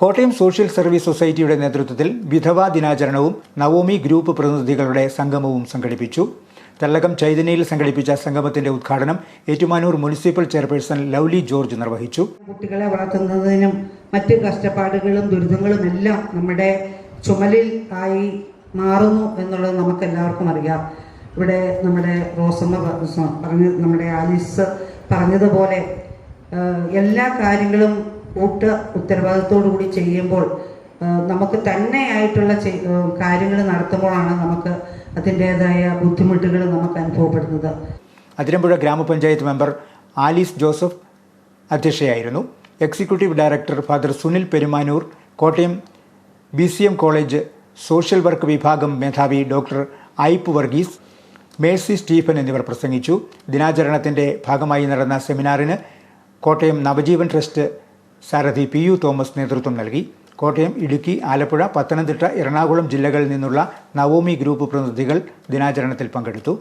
Kottayam social service സൊസൈറ്റിയുടെ നേതൃത്വത്തിൽ വിധവാ ദിനാചരണവും Naomi group പ്രതിനിധികളുടെ സംഗമവും സംഘടിപ്പിച്ചു. തെള്ളകം ചൈതന്യയിൽ സംഘടിപ്പിച്ച സംഗമത്തിന്റെ ഉദ്ഘാടനം Ettumanoor municipal chairperson Lovely George നിർവഹിച്ചു. കുട്ടികളെ വളർത്തുന്നതിനും മറ്റ് കഷ്ടപ്പാടുകളും ദുരിതങ്ങളും എല്ലാം നമ്മുടെ ചുമലിൽ ആയി മാറുന്നു എന്നുള്ളത് നമുക്ക് എല്ലാവർക്കും അറിയാം. ഇവിടെ നമ്മുടെ റോസമ്മ പറഞ്ഞ നമ്മുടെ ആലീസ് പറഞ്ഞതുപോലെ എല്ലാ കാര്യങ്ങളും കൂട്ട് ഉത്തരവാദിത്തോടു കൂടി ചെയ്യുമ്പോൾ നമുക്ക് തന്നെയായിട്ടുള്ള കാര്യങ്ങൾ നടത്തുമ്പോഴാണ് നമുക്ക് അതിന്റെതായ ബുദ്ധിമുട്ടുകൾ നമുക്ക് അനുഭവപ്പെടുന്നത്. Athirampuzha grama panchayat member Alice Joseph അധ്യക്ഷയായിരുന്നു. Executive director father Sunil Perumanoor Kottayam B C M college social work വിഭാഗം മേധാവി doctor Ipe Varghese Mercy Stephen എന്നിവർ പ്രസംഗിച്ചു. ദിനാചരണത്തിന്റെ ഭാഗമായി നടന്ന സെമിനാറിന് കോട്ടയം നവജീവൻ ട്രസ്റ്റ് സാരഥി പി യു തോമസ് നേതൃത്വം നൽകി. കോട്ടയം ഇടുക്കി ആലപ്പുഴ പത്തനംതിട്ട എറണാകുളം ജില്ലകളിൽ നിന്നുള്ള നവോമി ഗ്രൂപ്പ് പ്രതിനിധികൾ ദിനാചരണത്തിൽ പങ്കെടുത്തു.